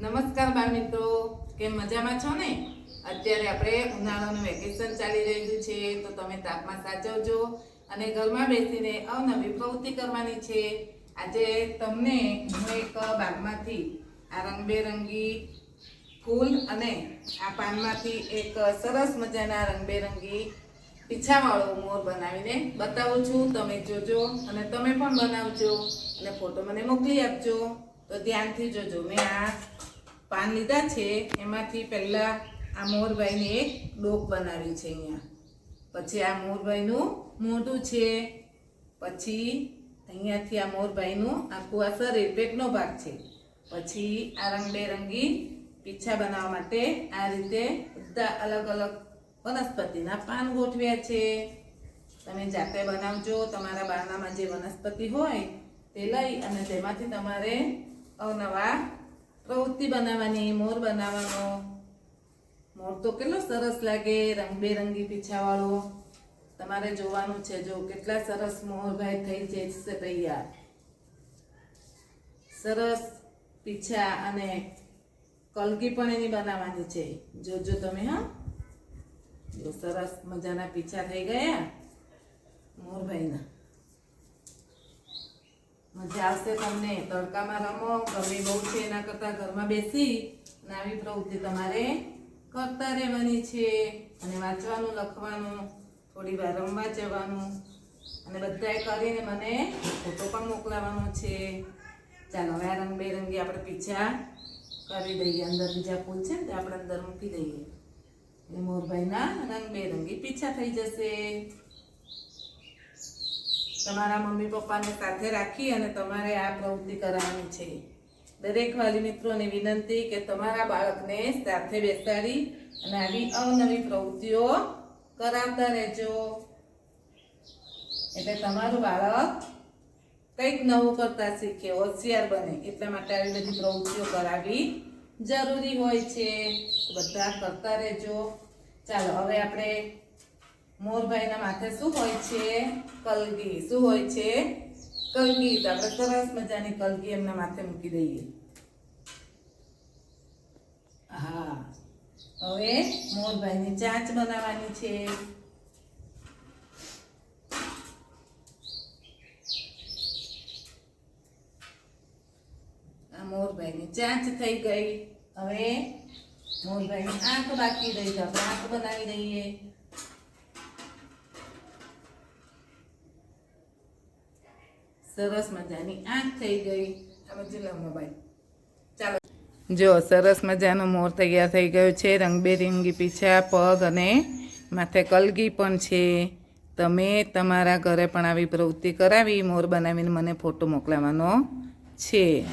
નમસ્કાર બાળ મિત્રો. કેમ મજામાં છો ને? અત્યારે આપણે ઉનાળાનું વેકેશન ચાલી રહ્યું છે, તો તમે તાપમાં સાચવજો અને ઘરમાં બેસીને અવનવી પ્રવૃત્તિ કરવાની છે. આજે તમને હું એક બાગમાંથી આ રંગબેરંગી ફૂલ અને આ પાનમાંથી એક સરસ મજાના રંગબેરંગી પીછાવાળો મોર બનાવીને બતાવું છું. તમે જોજો અને તમે પણ બનાવજો અને ફોટો મને મોકલી આપજો. તો ધ્યાનથી જોજો. મેં આ પાન લીધા છે, એમાંથી પહેલાં આ મોરભાઈની એક ડોક બનાવી છે અહીંયા. પછી આ મોરભાઈનું મોઢું છે, પછી અહીંયાથી આ મોરભાઈનું આખું આ શરીર, પેટનો ભાગ છે. પછી આ રંગબેરંગી પીછા બનાવવા માટે આ રીતે બધા અલગ અલગ વનસ્પતિના પાન ગોઠવ્યા છે. તમે જાતે બનાવજો, તમારા બારણામાં જે વનસ્પતિ હોય તે લઈ અને તેમાંથી તમારે અવનવા પ્રવૃત્તિ બનાવવાની, મોર બનાવવાનો. મોર તો કેટલો સરસ લાગે, રંગબેરંગી પીછાવાળો. તમારે જોવાનું છે, જો કેટલા સરસ મોરભાઈ થઈ જશે તૈયાર. સરસ પીછા અને કલગી પણ એની બનાવવાની છે. જોજો તમે, હા. જો સરસ મજાના પીછા થઈ ગયા મોરભાઈના. મજા આવશે તમને. તડકામાં રમો ગરમી બહુ છે એના કરતાં ઘરમાં બેસી અને આવી પ્રવૃત્તિ તમારે કરતા રહેવાની છે. અને વાંચવાનું, લખવાનું, થોડી વાર રમવા જવાનું. અને બધાએ કરીને મને ફોટો પણ મોકલાવાનો છે. ચાલો, હવે આ રંગબેરંગી આપણે પીછા કરી દઈએ. અંદર બીજા ફૂલ છે ને, તે આપણે અંદર મૂકી દઈએ. એટલે મોરભાઈના રંગબેરંગી પીછા થઈ જશે. તમારા મમ્મી પપ્પાને સાથે રાખી અને તમારે આ પ્રવૃત્તિ કરાવવાની છે. દરેક વાલી મિત્રોને વિનંતી કે તમારા બાળકને સાથે બેસાડી અને આવી અવનવી પ્રવૃત્તિઓ કરાવતા રહેજો. એટલે તમારું બાળક કંઈક નવું કરતા શીખે, હોશિયાર બને, એટલા માટે આવી બધી પ્રવૃત્તિઓ કરાવવી જરૂરી હોય છે. બધા કરતા રહેજો. ચાલો, હવે આપણે મોરભાઈના માથે શું હોય છે? કલગી. શું હોય છે? કલગી. તો આપણે સરસ મજાની કલગી એમના માથે મૂકી દઈએ. હા. હવે મોરભાઈની ચાંચ બનાવવાની છે. મોરભાઈની ચાંચ થઈ ગઈ. હવે મોરભાઈની આંખ બાકી રહી તો આપણે આંખ બનાવી દઈએ. સરસ મજાની આંખ થઈ ગઈ. હવે જુલો મોબાઈલ. જો, સરસ મજાનો મોર તૈયાર થઈ ગયો છે. રંગબેરંગી પીછા, પગ અને માથે કલગી પણ છે. તમે તમારા ઘરે પણ આવી પ્રવૃત્તિ કરાવી, મોર બનાવીને મને ફોટો મોકલાવવાનો છે.